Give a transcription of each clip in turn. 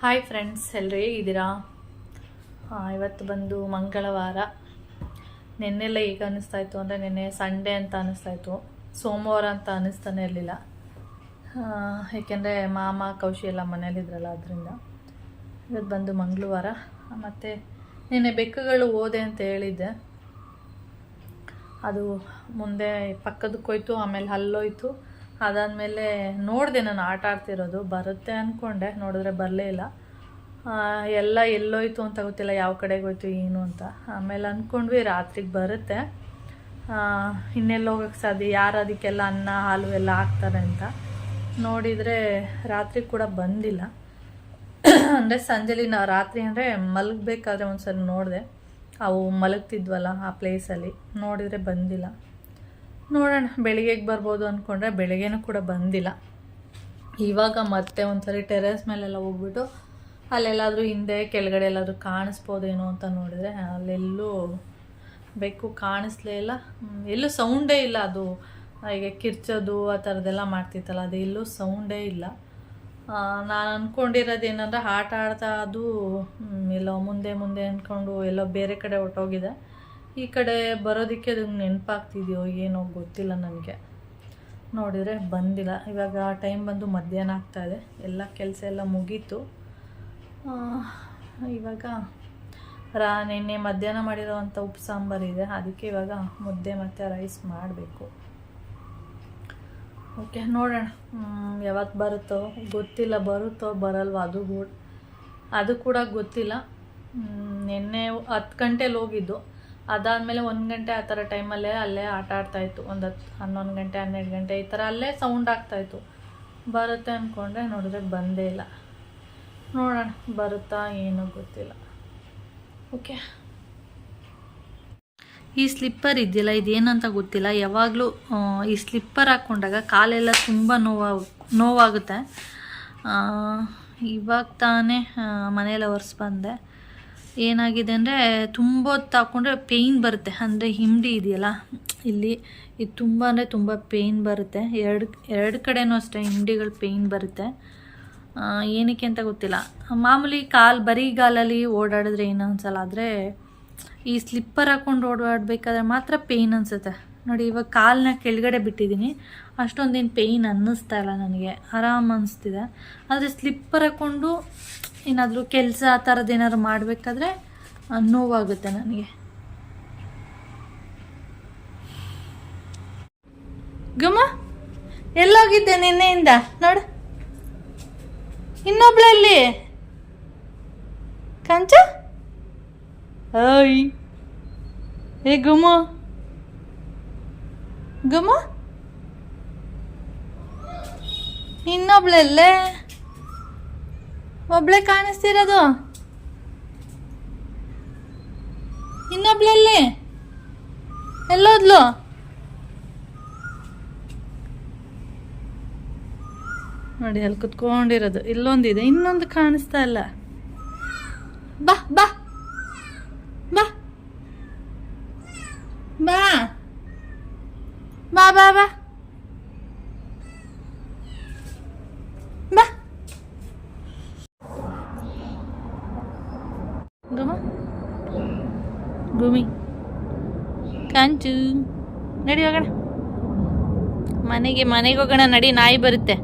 Hi friends ಎಲ್ಲರೂ ಹೇಗಿದ್ದೀರಾ? ಇವತ್ತು ಬಂದು ಮಂಗಳವಾರ. ನಿನ್ನೆಲ್ಲ ಈಗ ಅನ್ನಿಸ್ತಾ ಇತ್ತು ಅಂದರೆ ನಿನ್ನೆ ಸಂಡೇ ಅಂತ ಅನ್ನಿಸ್ತಾ ಇತ್ತು. ಸೋಮವಾರ ಅಂತ ಅನ್ನಿಸ್ತಾನೆ ಇರಲಿಲ್ಲ. ಏಕೆಂದರೆ ಮಾಮ, ಕೌಶಿ ಎಲ್ಲ ಮನೇಲಿದ್ರಲ್ಲ ಅದರಿಂದ. ಇವತ್ತು ಬಂದು ಮಂಗಳವಾರ. ಮತ್ತು ನಿನ್ನೆ ಬೆಕ್ಕುಗಳು ಓದೆ ಅಂತ ಹೇಳಿದ್ದೆ. ಅದು ಮುಂದೆ ಪಕ್ಕದಕ್ಕೆ ಹೋಯ್ತು, ಆಮೇಲೆ ಹಲ್ಲೋಯ್ತು ಅದಾದಮೇಲೆ ನೋಡಿದೆ ನಾನು ಆಟ ಆಡ್ತಿರೋದು. ಬರುತ್ತೆ ಅಂದ್ಕೊಂಡೆ ನೋಡಿದ್ರೆ ಬರಲೇ ಇಲ್ಲ. ಎಲ್ಲ ಎಲ್ಲೋಯ್ತು ಅಂತ ಗೊತ್ತಿಲ್ಲ. ಯಾವ ಕಡೆಗೆ ಹೋಯ್ತು, ಏನು ಅಂತ. ಆಮೇಲೆ ಅಂದ್ಕೊಂಡ್ವಿ ರಾತ್ರಿಗೆ ಬರುತ್ತೆ. ಇನ್ನೆಲ್ಲ ಹೋಗೋಕ್ಕೆ ಸಾಧ್ಯ? ಯಾರು ಅದಕ್ಕೆಲ್ಲ ಅನ್ನ, ಹಾಲು ಎಲ್ಲ ಹಾಕ್ತಾರೆ ಅಂತ. ನೋಡಿದರೆ ರಾತ್ರಿ ಕೂಡ ಬಂದಿಲ್ಲ. ಅಂದರೆ ಸಂಜೆಲಿ ನಾವು ರಾತ್ರಿ ಅಂದರೆ ಮಲಗಬೇಕಾದ್ರೆ ಒಂದು ಸಲ ನೋಡಿದೆ. ಅವು ಮಲಗ್ತಿದ್ವಲ್ಲ ಆ ಪ್ಲೇಸಲ್ಲಿ ನೋಡಿದರೆ ಬಂದಿಲ್ಲ. ನೋಡೋಣ, ಬೆಳಿಗ್ಗೆಗೆ ಬರ್ಬೋದು ಅಂದ್ಕೊಂಡ್ರೆ ಬೆಳಗ್ಗೆನೂ ಕೂಡ ಬಂದಿಲ್ಲ. ಇವಾಗ ಮತ್ತೆ ಒಂದ್ಸರಿ ಟೆರೆಸ್ ಮೇಲೆಲ್ಲ ಹೋಗ್ಬಿಟ್ಟು ಅಲ್ಲೆಲ್ಲಾದರೂ ಹಿಂದೆ ಕೆಳಗಡೆ ಎಲ್ಲಾದರೂ ಕಾಣಿಸ್ಬೋದೇನೋ ಅಂತ ನೋಡಿದರೆ ಅಲ್ಲೆಲ್ಲೂ ಬೆಕ್ಕು ಕಾಣಿಸ್ಲೇ ಇಲ್ಲ. ಎಲ್ಲೂ ಸೌಂಡೇ ಇಲ್ಲ ಅದು. ಈಗ ಕಿರ್ಚೋದು ಆ ಥರದ್ದೆಲ್ಲ ಮಾಡ್ತಿತ್ತಲ್ಲ, ಅದು ಎಲ್ಲೂ ಸೌಂಡೇ ಇಲ್ಲ. ನಾನು ಅಂದ್ಕೊಂಡಿರೋದು ಏನಂದ್ರೆ ಆಟ ಆಡ್ತಾ ಅದು ಎಲ್ಲೋ ಮುಂದೆ ಮುಂದೆ ಅಂದ್ಕೊಂಡು ಎಲ್ಲೋ ಬೇರೆ ಕಡೆ ಹೊರ್ಟೋಗಿದೆ. ಈ ಕಡೆ ಬರೋದಕ್ಕೆ ಅದಕ್ಕೆ ನೆನಪಾಗ್ತಿದೆಯೋ ಏನೋ ಗೊತ್ತಿಲ್ಲ ನನಗೆ. ನೋಡಿದರೆ ಬಂದಿಲ್ಲ. ಇವಾಗ ಟೈಮ್ ಬಂದು ಮಧ್ಯಾಹ್ನ ಇದೆ. ಎಲ್ಲ ಕೆಲಸ ಎಲ್ಲ ಮುಗೀತು. ಆ, ಇವಾಗ ರಾ ನಿನ್ನೆ ಮಧ್ಯಾಹ್ನ ಮಾಡಿರೋವಂಥ ಉಪ್ಪು ಸಾಂಬಾರು ಇದೆ. ಅದಕ್ಕೆ ಇವಾಗ ಮುದ್ದೆ ಮತ್ತು ರೈಸ್ ಮಾಡಬೇಕು. ಓಕೆ ನೋಡೋಣ. ಯಾವತ್ತು ಬರುತ್ತೋ ಗೊತ್ತಿಲ್ಲ. ಬರುತ್ತೋ ಬರಲ್ವ ಅದು ಕೂಡ ಅದು ಕೂಡ ಗೊತ್ತಿಲ್ಲ. ನಿನ್ನೆ ಹತ್ತು ಗಂಟೆಲಿ ಹೋಗಿದ್ದು. ಅದಾದಮೇಲೆ ಒಂದು ಗಂಟೆ ಆ ಥರ ಟೈಮಲ್ಲೇ ಅಲ್ಲೇ ಆಟ ಆಡ್ತಾಯಿತ್ತು ಒಂದು ಹತ್ತು ಹನ್ನೊಂದು ಗಂಟೆ, ಹನ್ನೆರಡು ಗಂಟೆ ಈ ಥರ ಅಲ್ಲೇ ಸೌಂಡ್ ಆಗ್ತಾಯಿತ್ತು ಬರುತ್ತೆ ಅಂದ್ಕೊಂಡ್ರೆ ನೋಡಿದ್ರೆ ಬಂದೇ ಇಲ್ಲ. ನೋಡೋಣ, ಬರುತ್ತಾ ಏನೋ ಗೊತ್ತಿಲ್ಲ. ಓಕೆ ಈ ಸ್ಲಿಪ್ಪರ್ ಇದೆಯಲ್ಲ, ಇದೇನಂತ ಗೊತ್ತಿಲ್ಲ. ಯಾವಾಗಲೂ ಈ ಸ್ಲಿಪ್ಪರ್ ಹಾಕ್ಕೊಂಡಾಗ ಕಾಲೆಲ್ಲ ತುಂಬ ನೋವಾಗ, ನೋವಾಗುತ್ತೆ. ಇವಾಗ ತಾನೇ ಮನೇಲಿ ಒರೆಸ್ ಬಂದೆ. ಏನಾಗಿದೆ ಅಂದರೆ ತುಂಬ ಹೊತ್ತು ಹಾಕ್ಕೊಂಡ್ರೆ ಪೇಯ್ನ್ ಬರುತ್ತೆ. ಅಂದರೆ ಹಿಂಡಿ ಇದೆಯಲ್ಲ, ಇಲ್ಲಿ ಇದು ತುಂಬ ಅಂದರೆ ತುಂಬ ಪೇಯ್ನ್ ಬರುತ್ತೆ. ಎರಡು ಎರಡು ಕಡೆಯೂ ಅಷ್ಟೇ ಹಿಂಡಿಗಳು ಪೇಯ್ನ್ ಬರುತ್ತೆ. ಏನಕ್ಕೆ ಅಂತ ಗೊತ್ತಿಲ್ಲ. ಮಾಮೂಲಿ ಕಾಲು, ಬರೀ ಗಾಲಲ್ಲಿ ಓಡಾಡಿದ್ರೆ ಏನು ಅನ್ಸಲ್ಲ ಆದರೆ ಈ ಸ್ಲಿಪ್ಪರ್ ಹಾಕ್ಕೊಂಡು ಓಡಾಡಬೇಕಾದ್ರೆ ಮಾತ್ರ ಪೇಯ್ನ್ ಅನಿಸುತ್ತೆ. ನೋಡಿ, ಇವಾಗ ಕಾಲನ್ನ ಕೆಳಗಡೆ ಬಿಟ್ಟಿದ್ದೀನಿ. ಅಷ್ಟೊಂದೇನು ಪೇಯ್ನ್ ಅನ್ನಿಸ್ತಾ ಇಲ್ಲ ನನಗೆ. ಆರಾಮ್ ಅನಿಸ್ತಿದೆ. ಆದರೆ ಸ್ಲಿಪ್ಪರ್ ಹಾಕ್ಕೊಂಡು ಏನಾದರೂ ಕೆಲಸ ಆ ಥರದ್ದು ಏನಾದ್ರು ಮಾಡಬೇಕಾದ್ರೆ ನೋವಾಗುತ್ತೆ ನನಗೆ. ಗಮ್ಮ, ಎಲ್ಲೋಗಿದ್ದೆ ನಿನ್ನೆಯಿಂದ? ನೋಡು. ಇನ್ನೊಬ್ಳಲ್ಲಿ? ಕಂಚ? ಏ ಗುಮ್ಮ. ಗುಮ್ಮ? ಇನ್ನೊಬ್ಳೆಲ್ಲೇ ಒಬ್ಳೆ ಕಾಣಿಸ್ತಿರೋದು? ಇನ್ನೊಬ್ಳೆಲ್ಲೇ? ಎಲ್ಲೋದ್ಲು? ನೋಡಿ ಅಲ್ಲಿ ಕುತ್ಕೊಂಡಿರೋದು. ಇಲ್ಲೊಂದಿದೆ ಇನ್ನೊಂದು ಕಾಣಿಸ್ತಾ ಇಲ್ಲ. ಗುಮಿ ಕಾಂಚು, ನಡಿ ಹೋಗೋಣ. ಮನೆಗೆ ಮನೆಗೆ ಹೋಗೋಣ, ನಡಿ, ನಾಯಿ ಬರುತ್ತೆ.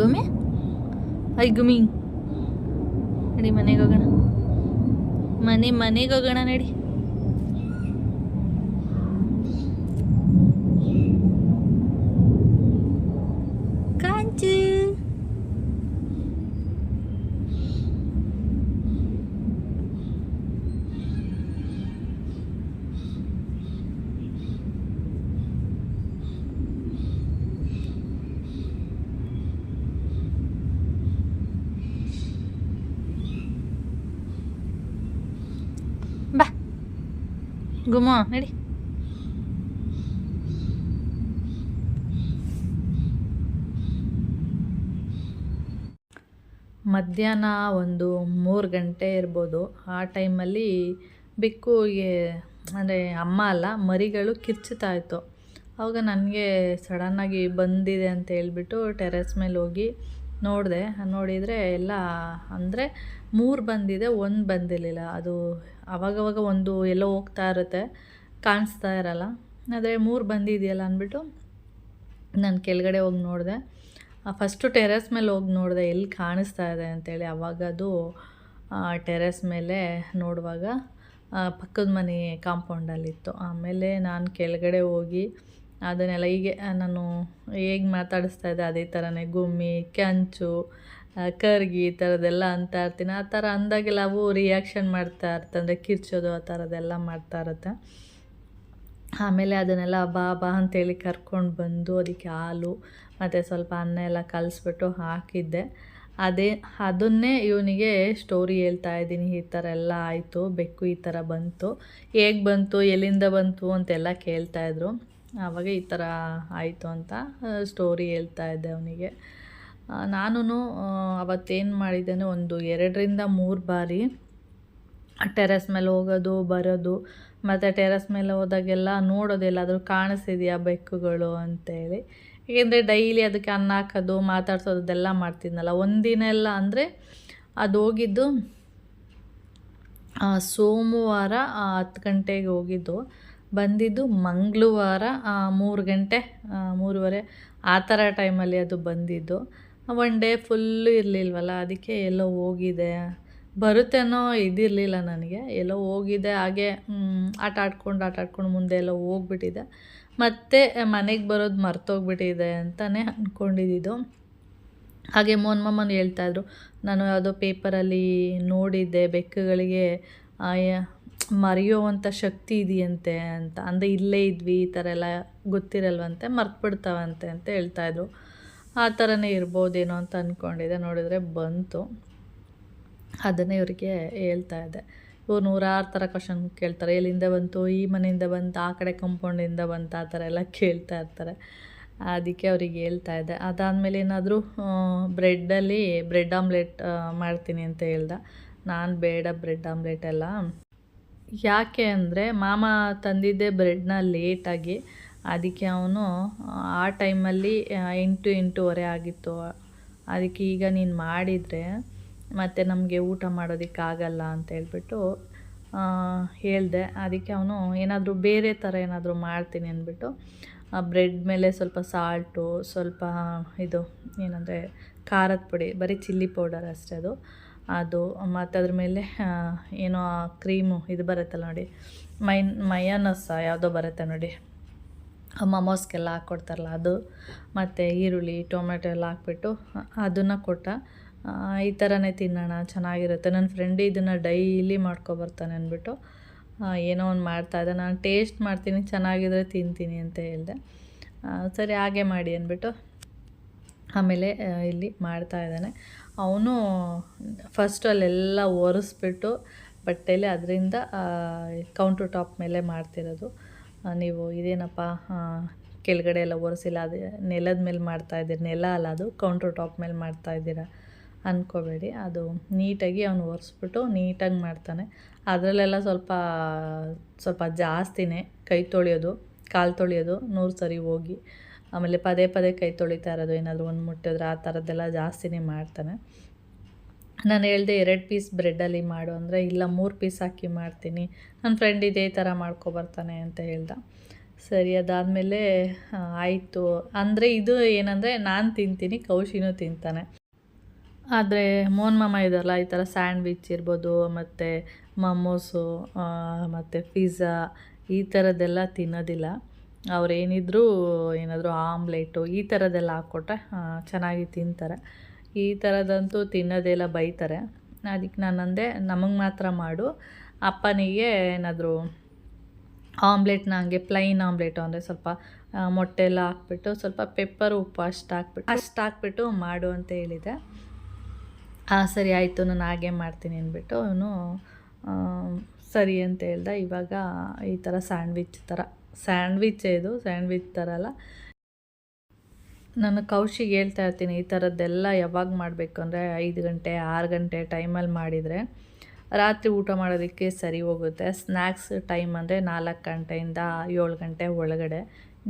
ಗುಮಿ ಐ, ಗುಮಿ. ನಡಿ, ಮನೆಗೆ ಹೋಗೋಣ. ಮನೆ, ಮನೆಗೆ ಹೋಗೋಣ, ನಡಿ ಕಾಂಚು ಬಾ ಗುಮ್ಮ, ನಡಿ. ಮಧ್ಯಾಹ್ನ ಒಂದು ಮೂರು ಗಂಟೆ ಇರ್ಬೋದು. ಆ ಟೈಮಲ್ಲಿ ಬೆಕ್ಕುಗೆ ಅಂದರೆ ಅಮ್ಮ ಅಲ್ಲ, ಮರಿಗಳು ಕಿರ್ಚುತ್ತಾ ಇತ್ತು. ಆವಾಗ ನನಗೆ ಸಡನ್ನಾಗಿ ಬಂದಿದೆ ಅಂತ ಹೇಳ್ಬಿಟ್ಟು ಟೆರೆಸ್ ಮೇಲೆ ಹೋಗಿ ನೋಡಿದೆ. ನೋಡಿದರೆ ಎಲ್ಲ, ಅಂದರೆ ಮೂರು ಬಂದಿದೆ, ಒಂದು ಬಂದಿರಲಿಲ್ಲ. ಅದು ಅವಾಗವಾಗ ಒಂದು ಎಲ್ಲೋ ಹೋಗ್ತಾ ಇರುತ್ತೆ, ಕಾಣಿಸ್ತಾ ಇರಲ್ಲ. ಆದರೆ ಮೂರು ಬಂದಿದೆಯಲ್ಲ ಅಂದ್ಬಿಟ್ಟು ನಾನು ಕೆಳಗಡೆ ಹೋಗಿ ನೋಡಿದೆ. ಫಸ್ಟು ಟೆರೆಸ್ ಮೇಲೆ ಹೋಗಿ ನೋಡಿದೆ, ಎಲ್ಲಿ ಕಾಣಿಸ್ತಾ ಇದೆ ಅಂತೇಳಿ. ಅವಾಗ ಅದು ಟೆರೆಸ್ ಮೇಲೆ ನೋಡುವಾಗ ಪಕ್ಕದ ಮನೆ ಕಾಂಪೌಂಡಲ್ಲಿತ್ತು ಆಮೇಲೆ ನಾನು ಕೆಳಗಡೆ ಹೋಗಿ ಅದನ್ನೆಲ್ಲ ಹೀಗೆ ನಾನು ಹೇಗೆ ಮಾತಾಡಿಸ್ತಾ ಇದ್ದೆ, ಅದೇ ಥರನೇ ಗುಮ್ಮಿ, ಕೆಂಚು ಕರ್ಗಿ ಈ ಥರದ್ದೆಲ್ಲ ಅಂತ ಇರ್ತೀನಿ. ಆ ಥರ ಅಂದಾಗೆಲ್ಲ ಅವು ರಿಯಾಕ್ಷನ್ ಮಾಡ್ತಾ ಇರ್ತ ಅಂದರೆ ಕಿರ್ಚೋದು ಆ ಥರದ್ದೆಲ್ಲ ಮಾಡ್ತಾ ಇರುತ್ತೆ. ಆಮೇಲೆ ಅದನ್ನೆಲ್ಲ ಬಾ ಬಾ ಅಂತೇಳಿ ಕರ್ಕೊಂಡು ಬಂದು ಅದಕ್ಕೆ ಹಾಲು, ಮತ್ತು ಸ್ವಲ್ಪ ಅನ್ನ ಎಲ್ಲ ಕಲಿಸ್ಬಿಟ್ಟು ಹಾಕಿದ್ದೆ. ಅದೇ, ಅದನ್ನೇ ಇವನಿಗೆ ಸ್ಟೋರಿ ಹೇಳ್ತಾ ಇದ್ದೀನಿ. ಈ ಥರ ಎಲ್ಲ ಆಯಿತು, ಬೆಕ್ಕು ಈ ಥರ ಬಂತು. ಹೇಗೆ ಬಂತು, ಎಲ್ಲಿಂದ ಬಂತು ಅಂತೆಲ್ಲ ಕೇಳ್ತಾಯಿದ್ರು ಆವಾಗ ಈ ಥರ ಆಯಿತು ಅಂತ ಸ್ಟೋರಿ ಹೇಳ್ತಾ ಇದ್ದೆ ಅವನಿಗೆ. ನಾನು ಅವತ್ತೇನು ಮಾಡಿದ್ದೇನೆ, ಒಂದು ಎರಡರಿಂದ ಮೂರು ಬಾರಿ. ಟೆರೆಸ್ ಮೇಲೆ ಹೋಗೋದು, ಬರೋದು, ಮತ್ತು ಟೆರೆಸ್ ಮೇಲೆ ಹೋದಾಗೆಲ್ಲ ನೋಡೋದು, ಎಲ್ಲಾದರೂ ಕಾಣಿಸಿದೆಯಾ ಬೆಕ್ಕುಗಳು ಅಂತೇಳಿ. ಏಕೆಂದರೆ ಡೈಲಿ ಅದಕ್ಕೆ ಅನ್ನ ಹಾಕೋದು ಮಾತಾಡ್ಸೋದು ಅದೆಲ್ಲ ಮಾಡ್ತಿದ್ನಲ್ಲ. ಒಂದಿನ ಎಲ್ಲ ಅಂದರೆ ಅದು ಹೋಗಿದ್ದು ಸೋಮವಾರ ಹತ್ತು ಗಂಟೆಗೆ ಹೋಗಿದ್ದು. ಬಂದಿದ್ದು ಮಂಗಳವಾರ ಮೂರು ಗಂಟೆ ಮೂರುವರೆ, ಆ ಥರ ಟೈಮಲ್ಲಿ ಅದು ಬಂದಿದ್ದು. ಒನ್ ಡೇ ಫುಲ್ಲು ಇರಲಿಲ್ವಲ್ಲ, ಅದಕ್ಕೆ ಎಲ್ಲೋ ಹೋಗಿದೆ. ಬರುತ್ತೇನೋ ಇದಿರಲಿಲ್ಲ ನನಗೆ, ಎಲ್ಲೋ ಹೋಗಿದೆ, ಹಾಗೆ ಆಟ ಆಡ್ಕೊಂಡು ಆಟ ಆಡ್ಕೊಂಡು ಮುಂದೆ ಎಲ್ಲೋ ಹೋಗ್ಬಿಟ್ಟಿದೆ. ಮತ್ತೆ ಮನೆಗೆ ಬರೋದು ಮರ್ತೋಗ್ಬಿಟ್ಟಿದೆ ಅಂತಲೇ ಅಂದ್ಕೊಂಡಿದ್ದು ಹಾಗೆ ಮೋನ್ ಮಮ್ಮನ ಹೇಳ್ತಾಯಿದ್ರು ನಾನು ಯಾವುದೋ ಪೇಪರಲ್ಲಿ ನೋಡಿದ್ದೆ, ಬೆಕ್ಕುಗಳಿಗೆ ಮರೆಯುವಂಥ ಶಕ್ತಿ ಇದೆಯಂತೆ ಅಂತ, ಅಂದರೆ ಇಲ್ಲೇ ಇದ್ವಿ, ಈ ಥರ ಎಲ್ಲ ಗೊತ್ತಿರಲ್ವಂತೆ, ಮರ್ತ್ಬಿಡ್ತಾವಂತೆ ಅಂತ ಹೇಳ್ತಾಯಿದ್ರು ಆ ಥರನೇ ಇರ್ಬೋದೇನೋ ಅಂತ ಅಂದ್ಕೊಂಡಿದ್ದೆ ನೋಡಿದರೆ ಬಂತು. ಅದನ್ನೇ ಇವರಿಗೆ ಹೇಳ್ತಾ ಇದ್ದೆ. ಇವ್ರು ನೂರಾರು ಥರ ಕ್ವಶನ್ ಕೇಳ್ತಾರೆ. ಎಲ್ಲಿಂದ ಬಂತು? ಈ ಮನೆಯಿಂದ ಬಂತು? ಆ ಕಡೆ ಕಂಪೌಂಡಿಂದ ಬಂತು? ಆ ಥರ ಎಲ್ಲ ಕೇಳ್ತಾ ಇರ್ತಾರೆ. ಅದಕ್ಕೆ ಅವ್ರಿಗೆ ಹೇಳ್ತಾ ಇದ್ದೆ. ಅದಾದಮೇಲೆ ಏನಾದರೂ ಬ್ರೆಡ್ಡಲ್ಲಿ ಬ್ರೆಡ್ ಆಮ್ಲೆಟ್ ಮಾಡ್ತೀನಿ ಅಂತ ಹೇಳ್ದೆ. ನಾನು ಬೇಡ ಬ್ರೆಡ್ ಆಮ್ಲೆಟ್ ಎಲ್ಲ. ಯಾಕೆ ಅಂದರೆ ಮಾಮ ತಂದಿದ್ದೆ ಬ್ರೆಡ್ನ ಲೇಟಾಗಿ. ಅದಕ್ಕೆ ಅವನು, ಆ ಟೈಮಲ್ಲಿ ಎಂಟು ಎಂಟೂವರೆ ಆಗಿತ್ತು. ಅದಕ್ಕೆ ಈಗ ನೀನು ಮಾಡಿದರೆ ಮತ್ತು ನಮಗೆ ಊಟ ಮಾಡೋದಕ್ಕಾಗಲ್ಲ ಅಂತ ಹೇಳ್ಬಿಟ್ಟು ಹೇಳಿದೆ. ಅದಕ್ಕೆ ಅವನು, ಏನಾದರೂ ಬೇರೆ ಥರ ಏನಾದರೂ ಮಾಡ್ತೀನಿ ಅಂದ್ಬಿಟ್ಟು ಬ್ರೆಡ್ ಮೇಲೆ ಸ್ವಲ್ಪ ಸಾಲ್ಟು, ಸ್ವಲ್ಪ ಇದು, ಏನಂದರೆ ಖಾರದ ಪುಡಿ, ಬರೀ ಚಿಲ್ಲಿ ಪೌಡರ್ ಅಷ್ಟೇ ಅದು. ಅದು, ಮತ್ತು ಅದ್ರ ಮೇಲೆ ಏನೋ ಕ್ರೀಮು ಇದು ಬರುತ್ತಲ್ಲ ನೋಡಿ, ಮೈ, ಮಯನಸ ಯಾವುದೋ ಬರುತ್ತೆ ನೋಡಿ. ಮಮೋಸ್ಗೆಲ್ಲ ಹಾಕ್ಕೊಡ್ತಾರಲ್ಲ ಅದು, ಮತ್ತು ಈರುಳ್ಳಿ ಟೊಮೆಟೊ ಎಲ್ಲ ಹಾಕ್ಬಿಟ್ಟು ಅದನ್ನು ಕೊಟ್ಟ ಈ ಥರನೇ ತಿನ್ನೋಣ, ಚೆನ್ನಾಗಿರುತ್ತೆ. ನನ್ನ ಫ್ರೆಂಡ್ ಇದನ್ನು ಡೈಲಿ ಮಾಡ್ಕೊಬರ್ತಾನೆ ಅಂದ್ಬಿಟ್ಟು ಏನೋ ಒಂದು ಮಾಡ್ತಾಯಿದ್ದೆ ನಾನು ಟೇಸ್ಟ್ ಮಾಡ್ತೀನಿ, ಚೆನ್ನಾಗಿದ್ರೆ ತಿಂತೀನಿ ಅಂತ ಹೇಳಿದೆ. ಸರಿ, ಹಾಗೆ ಮಾಡಿ ಅಂದ್ಬಿಟ್ಟು, ಆಮೇಲೆ ಇಲ್ಲಿ ಮಾಡ್ತಾ ಇದ್ದಾನೆ. ಅವನು ಫಸ್ಟು ಅಲ್ಲೆಲ್ಲ ಒರೆಸ್ಬಿಟ್ಟು ಬಟ್ಟೆಯಲ್ಲಿ ಅದರಿಂದ ಕೌಂಟರ್ ಟಾಪ್ ಮೇಲೆ ಮಾಡ್ತಿರೋದು. ನೀವು ಇದೇನಪ್ಪ ಕೆಳಗಡೆ ಎಲ್ಲ ಒರೆಸಿಲ್ಲ, ಅದು ನೆಲದ ಮೇಲೆ ಮಾಡ್ತಾ ಇದ್ದೀರಿ, ನೆಲ ಅಲ್ಲ ಅದು ಕೌಂಟ್ರ್ ಟಾಪ್ ಮೇಲೆ ಮಾಡ್ತಾ ಇದ್ದೀರಾ ಅಂದ್ಕೋಬೇಡಿ ಅದು ನೀಟಾಗಿ ಅವನು ಒರೆಸ್ಬಿಟ್ಟು ನೀಟಾಗಿ ಮಾಡ್ತಾನೆ. ಅದರಲ್ಲೆಲ್ಲ ಸ್ವಲ್ಪ ಸ್ವಲ್ಪ ಜಾಸ್ತಿನೇ ಕೈ ತೊಳೆಯೋದು, ಕಾಲು ತೊಳೆಯೋದು, ನೂರು ಸರಿ ಹೋಗಿ, ಆಮೇಲೆ ಪದೇ ಪದೇ ಕೈ ತೊಳಿತಾ ಇರೋದು, ಏನಾದರೂ ಒಂದು ಮುಟ್ಟಿದ್ರೆ ಆ ಥರದ್ದೆಲ್ಲ ಜಾಸ್ತಿನೇ ಮಾಡ್ತಾನೆ. ನಾನು ಹೇಳಿದೆ ಎರಡು ಪೀಸ್ ಬ್ರೆಡ್ಡಲ್ಲಿ ಮಾಡು ಅಂದರೆ, ಇಲ್ಲ ಮೂರು ಪೀಸ್ ಹಾಕಿ ಮಾಡ್ತೀನಿ. ನನ್ನ ಫ್ರೆಂಡ್ ಇದೇ ಥರ ಮಾಡ್ಕೊಬರ್ತಾನೆ ಅಂತ ಹೇಳ್ದ. ಸರಿ, ಅದಾದಮೇಲೆ ಆಯಿತು. ಅಂದರೆ ಇದು ಏನಂದರೆ, ನಾನು ತಿಂತೀನಿ, ಕೌಶಿನೂ ತಿಂತಾನೆ. ಆದರೆ, ಮೋನ್ ಮಾಮ ಇದಲ್ಲ ಈ ಥರ ಸ್ಯಾಂಡ್ವಿಚ್ ಇರ್ಬೋದು, ಮತ್ತು ಮಮೋಸು ಮತ್ತು ಪಿಝಾ ಈ ಥರದ್ದೆಲ್ಲ ತಿನ್ನೋದಿಲ್ಲ. ಅವ್ರೇನಿದ್ರು, ಏನಾದರೂ ಆಮ್ಲೆಟು ಈ ಥರದ್ದೆಲ್ಲ ಹಾಕ್ಕೊಟ್ರೆ ಚೆನ್ನಾಗಿ ತಿಂತಾರೆ. ಈ ಥರದಂತೂ ತಿನ್ನೋದೆಲ್ಲ ಬೈತಾರೆ. ಅದಕ್ಕೆ ನಾನು ಅಂದೆ, ನಮಗೆ ಮಾತ್ರ ಮಾಡು. ಅಪ್ಪನಿಗೆ ಏನಾದರೂ ಆಮ್ಲೆಟ್ನ ಹಂಗೆ ಪ್ಲೈನ್ ಆಮ್ಲೆಟು ಅಂದರೆ ಸ್ವಲ್ಪ ಮೊಟ್ಟೆ ಎಲ್ಲ ಹಾಕ್ಬಿಟ್ಟು ಸ್ವಲ್ಪ ಪೆಪ್ಪರ್ ಉಪ್ಪು ಅಷ್ಟು ಹಾಕ್ಬಿಟ್ಟು ಅಷ್ಟು ಹಾಕ್ಬಿಟ್ಟು ಮಾಡು ಅಂತ ಹೇಳಿದೆ. ಹಾಂ ಸರಿ ಆಯಿತು, ನಾನು ಹಾಗೆ ಮಾಡ್ತೀನಿ ಅಂದ್ಬಿಟ್ಟು ಅವನು ಸರಿ ಅಂತ ಹೇಳ್ದೆ. ಇವಾಗ ಈ ಥರ ಸ್ಯಾಂಡ್ವಿಚ್ ಥರ, ಸ್ಯಾಂಡ್ವಿಚ್ ಇದು, ಸ್ಯಾಂಡ್ವಿಚ್ ಥರ ಅಲ್ಲ ನಾನು ಕೌಶಿಗೆ ಹೇಳ್ತಾ ಇರ್ತೀನಿ, ಈ ಥರದ್ದೆಲ್ಲ ಯಾವಾಗ ಮಾಡಬೇಕು ಅಂದರೆ ಐದು ಗಂಟೆ, ಆರು ಗಂಟೆ ಟೈಮಲ್ಲಿ ಮಾಡಿದರೆ ರಾತ್ರಿ ಊಟ ಮಾಡೋದಕ್ಕೆ ಸರಿ ಹೋಗುತ್ತೆ. ಸ್ನ್ಯಾಕ್ಸ್ ಟೈಮ್ ಅಂದರೆ ನಾಲ್ಕು ಗಂಟೆಯಿಂದ ಏಳು ಗಂಟೆ ಒಳಗಡೆ.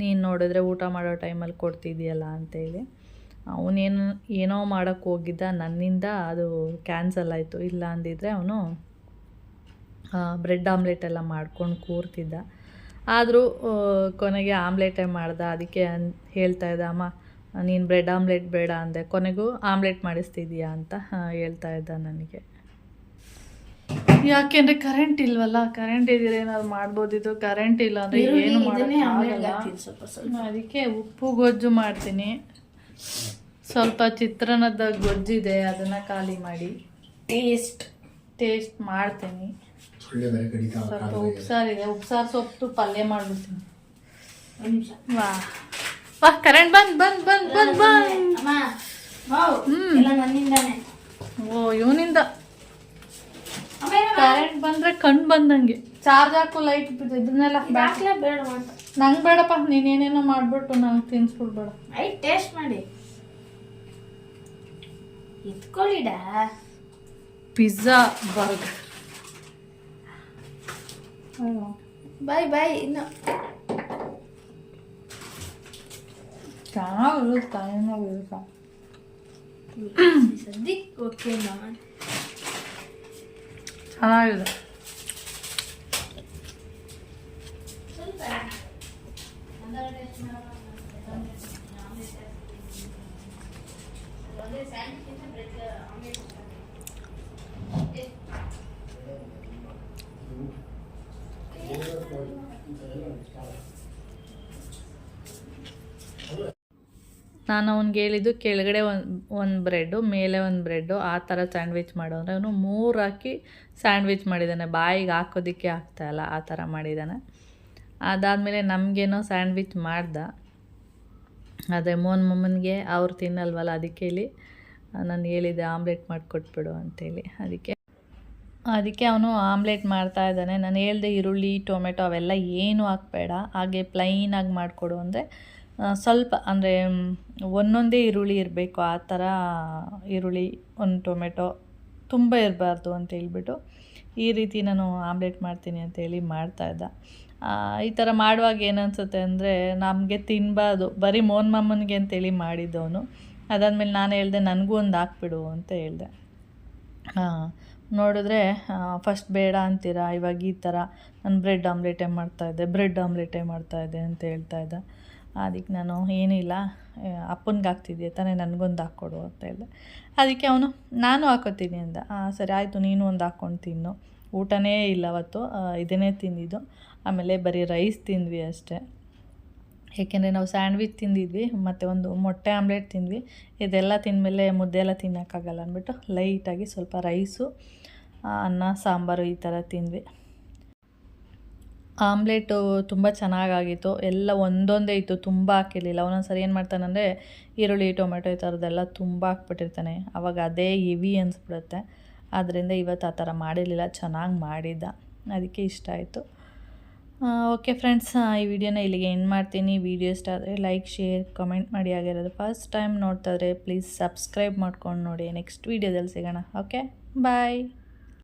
ನೀನು ನೋಡಿದ್ರೆ ಊಟ ಮಾಡೋ ಟೈಮಲ್ಲಿ ಕೊಡ್ತಿದ್ಯಲ್ಲ ಅಂತೇಳಿ. ಅವನೇನು ಏನೋ ಮಾಡೋಕ್ಕೆ ಹೋಗಿದ್ದ, ನನ್ನಿಂದ ಅದು ಕ್ಯಾನ್ಸಲ್ ಆಯಿತು. ಇಲ್ಲ ಅಂದಿದ್ರೆ ಅವನು ಬ್ರೆಡ್ ಆಮ್ಲೆಟ್ ಎಲ್ಲ ಮಾಡ್ಕೊಂಡು ಕೂರ್ತಿದ್ದ. ಆದರೂ ಕೊನೆಗೆ ಆಮ್ಲೆಟೇ ಮಾಡ್ದ. ಅದಕ್ಕೆ ಅನ್ ಹೇಳ್ತಾ ಇದ್ದ, ಅಮ್ಮ ನೀನು ಬ್ರೆಡ್ ಆಮ್ಲೆಟ್ ಬೇಡ ಅಂದೆ. ಕೊನೆಗೂ ಆಮ್ಲೆಟ್ ಮಾಡಿಸ್ತಿದೀಯಾ ಅಂತ ಹೇಳ್ತಾ ಇದ್ದ ನನಗೆ. ಯಾಕೆಂದ್ರೆ ಕರೆಂಟ್ ಇಲ್ವಲ್ಲ? ಕರೆಂಟ್ ಇದ್ರೆ ಏನಾದ್ರು ಮಾಡ್ಬೋದಿತ್ತು ಕರೆಂಟ್ ಇಲ್ಲ ಅಂದ್ರೆ ಏನು ಮಾಡೋಕ್ಕಾಗಲ್ಲ ಸ್ವಲ್ಪ ಸ್ವಲ್ಪ. ಅದಕ್ಕೆ ಉಪ್ಪು ಗೊಜ್ಜು ಮಾಡ್ತೀನಿ. ಸ್ವಲ್ಪ ಚಿತ್ರಾನ್ನದ ಗೊಜ್ಜಿದೆ ಅದನ್ನ ಖಾಲಿ ಮಾಡಿ. ಟೇಸ್ಟ್ ಟೇಸ್ಟ್ ಮಾಡ್ತೀನಿ. ಸ್ವಲ್ಪ ಉಪ್ಸಾರಿದೆ. ಉಪ್ಸಾರು ಸೊಪ್ಪು ಪಲ್ಯ ಮಾಡ್ಬಿಡ್ತೀನಿ. ಒಂದು ನಿಮಿಷ. ವಾ. ವಾ ಕರೆಂಟ್ ಬಂದ್ ಬಂದ್ ಬಂದ್ ಬಂದ್ ಬಂದ್. ನನ್ನಿಂದಾನೆ. ಓ ಇವನಿಂದ. ಕರೆಂಟ್ ಬಂದ್ರೆ ಕಣ್ ಬಂದಂಗೆ. ಚಾರ್ಜ್ ಹಾಕು ಲೈಟ್ ಇದನ್ನೆಲ್ಲ ಬೇಡ ನಂಗೆ ಬೇಡಪ್ಪ ನೀನೇನೇನೋ ಮಾಡ್ಬಿಟ್ಟು ನಂಗೆ ತಿನ್ಸ್ಬಿಡ್ಬೇಡ ಐ ಟೇಸ್ಟ್ ಮಾಡಿ. ಇಟ್ಕೊಳ್ಳಿಡ ಪಿಜ್ಜಾ ಬರ್ಗರ್. ಬಾಯ್ ಬಾಯ್ ಇನ್ನು. ಚೆನ್ನಾಗಿರುತ್ತೆ ಚೆನ್ನಾಗಿರುತ್ತೆ ಸದ್ಯಕ್ಕೆ ಓಕೆ ಮಾಮ ಚೆನ್ನಾಗಿದೆ ಸ್ವಲ್ಪ ನಾನು ಅವ್ನಿಗೆ ಹೇಳಿದ್ದು ಕೆಳಗಡೆ ಒಂದು ಒಂದು ಬ್ರೆಡ್ಡು, ಮೇಲೆ ಒಂದು ಬ್ರೆಡ್ಡು, ಆ ಥರ ಸ್ಯಾಂಡ್ವಿಚ್ ಮಾಡು ಅಂದರೆ ಅವನು ಮೂರು ಹಾಕಿ ಸ್ಯಾಂಡ್ವಿಚ್ ಮಾಡಿದ್ದಾನೆ. ಬಾಯಿಗೆ ಹಾಕೋದಕ್ಕೆ ಆಗ್ತಾಯಿಲ್ಲ ಆ ಥರ ಮಾಡಿದ್ದಾನೆ. ಅದಾದಮೇಲೆ ನಮಗೇನೋ ಸ್ಯಾಂಡ್ವಿಚ್ ಮಾಡ್ದ. ಅದೇ ಮೋನ್ ಮಮ್ಮನಿಗೆ ಅವ್ರು ತಿನ್ನಲ್ವಲ್ಲ, ಅದಕ್ಕೆ ಹೇಳಿ, ನಾನು ಹೇಳಿದ್ದೆ ಆಮ್ಲೆಟ್ ಮಾಡಿಕೊಟ್ಬಿಡು ಅಂತೇಳಿ, ಅದಕ್ಕೆ. ಅದಕ್ಕೆ ಅವನು ಆಮ್ಲೆಟ್ ಮಾಡ್ತಾ ಇದ್ದಾನೆ. ನಾನು ಹೇಳ್ದೆ ಈರುಳ್ಳಿ, ಟೊಮೆಟೊ ಅವೆಲ್ಲ ಏನೂ ಹಾಕಬೇಡ, ಹಾಗೆ ಪ್ಲೈನಾಗಿ ಮಾಡಿಕೊಡು ಅಂದರೆ ಸ್ವಲ್ಪ ಅಂದರೆ ಒಂದೊಂದೇ ಈರುಳ್ಳಿ ಇರಬೇಕು ಆ ಥರ ಈರುಳ್ಳಿ ಒಂದು ಟೊಮೆಟೊ ತುಂಬ ಇರಬಾರ್ದು ಅಂತ ಹೇಳ್ಬಿಟ್ಟು ಈ ರೀತಿ ನಾನು ಆಮ್ಲೆಟ್ ಮಾಡ್ತೀನಿ ಅಂತೇಳಿ ಮಾಡ್ತಾ ಇದ್ದ. ಆ, ಈ ಥರ ಮಾಡುವಾಗ ಏನನ್ಸುತ್ತೆ ಅಂದರೆ ನಮಗೆ ತಿನ್ನಬಾರ್ದು ಬರೀ ಮೋನ್ ಮಾಮನಿಗೆ ಅಂತೇಳಿ ಮಾಡಿದ್ದವನು. ಅದಾದಮೇಲೆ ನಾನು ಹೇಳಿದೆ ನನಗೂ ಒಂದು ಹಾಕ್ಬಿಡು ಅಂತ ಹೇಳಿದೆ. ನೋಡಿದ್ರೆ ಫಸ್ಟ್ ಬೇಡ ಅಂತೀರಾ? ಇವಾಗ ಈ ಥರ ನಾನು ಬ್ರೆಡ್ ಆಮ್ಲೆಟೇ ಮಾಡ್ತಾಯಿದ್ದೆ ಬ್ರೆಡ್ ಆಮ್ಲೆಟೇ ಮಾಡ್ತಾಯಿದ್ದೆ ಅಂತ ಹೇಳ್ತಾ ಇದ್ದ. ಅದಕ್ಕೆ ನಾನು ಏನಿಲ್ಲ ಅಪ್ಪನಿಗೆ ಹಾಕ್ತಿದ್ದೆ ತಾನೇ ನನಗೊಂದು ಹಾಕ್ಕೊಡು ಅಂತ ಹೇಳಿದೆ. ಅದಕ್ಕೆ ಅವನು ನಾನು ಹಾಕೋತೀನಿ ಅಂದ. "ಆ, ಸರಿ ಆಯಿತು ನೀನು ಒಂದು ಹಾಕ್ಕೊಂಡು ತಿನ್ನು. ಊಟನೇ ಇಲ್ಲ ಅವತ್ತು ಇದನ್ನೇ ತಿಂದಿದ್ದು. ಆಮೇಲೆ ಬರೀ ರೈಸ್ ತಿಂದ್ವಿ ಅಷ್ಟೇ. ಏಕೆಂದರೆ ನಾವು ಸ್ಯಾಂಡ್ವಿಚ್ ತಿಂದಿದ್ವಿ ಮತ್ತು ಒಂದು ಮೊಟ್ಟೆ ಆಮ್ಲೆಟ್ ತಿಂದ್ವಿ. ಇದೆಲ್ಲ ತಿಂದಮೇಲೆ ಮುದ್ದೆ ಎಲ್ಲ ತಿನ್ನೋಕ್ಕಾಗಲ್ಲ ಅಂದ್ಬಿಟ್ಟು ಲೈಟಾಗಿ ಸ್ವಲ್ಪ ರೈಸು ಅನ್ನ ಸಾಂಬಾರು ಈ ಥರ ತಿಂದ್ವಿ. ಆಮ್ಲೆಟು ತುಂಬ ಚೆನ್ನಾಗಾಗಿತ್ತು. ಎಲ್ಲ ಒಂದೊಂದೇ ಇತ್ತು, ತುಂಬ ಹಾಕಿರಲಿಲ್ಲ. ಒಂದೊಂದು ಸರಿ ಏನು ಮಾಡ್ತಾನಂದರೆ ಈರುಳ್ಳಿ, ಟೊಮೆಟೊ ಈ ಥರದ್ದೆಲ್ಲ ತುಂಬ ಹಾಕ್ಬಿಟ್ಟಿರ್ತಾನೆ. ಅವಾಗ ಅದೇ ಹೆವಿ ಅನಿಸ್ಬಿಡುತ್ತೆ. ಆದ್ದರಿಂದ ಇವತ್ತು ಆ ಥರ ಮಾಡಿರಲಿಲ್ಲ, ಚೆನ್ನಾಗಿ ಮಾಡಿದ್ದ. ಅದಕ್ಕೆ ಇಷ್ಟ ಆಯಿತು. ಓಕೆ ಫ್ರೆಂಡ್ಸ್ ಈ ವಿಡಿಯೋನ ಇಲ್ಲಿಗೆ ಏನು ಮಾಡ್ತೀನಿ. ವಿಡಿಯೋ ಇಷ್ಟ ಆದರೆ ಲೈಕ್, ಶೇರ್, ಕಮೆಂಟ್ ಮಾಡಿ. ಆಗಿರೋದು ಫಸ್ಟ್ ಟೈಮ್ ನೋಡ್ತಾ ಇದ್ರೆ, ಪ್ಲೀಸ್ ಸಬ್ಸ್ಕ್ರೈಬ್ ಮಾಡ್ಕೊಂಡು ನೋಡಿ. ನೆಕ್ಸ್ಟ್ ವೀಡಿಯೋದಲ್ಲಿ ಸಿಗೋಣ. ಓಕೆ? ಬಾಯ್.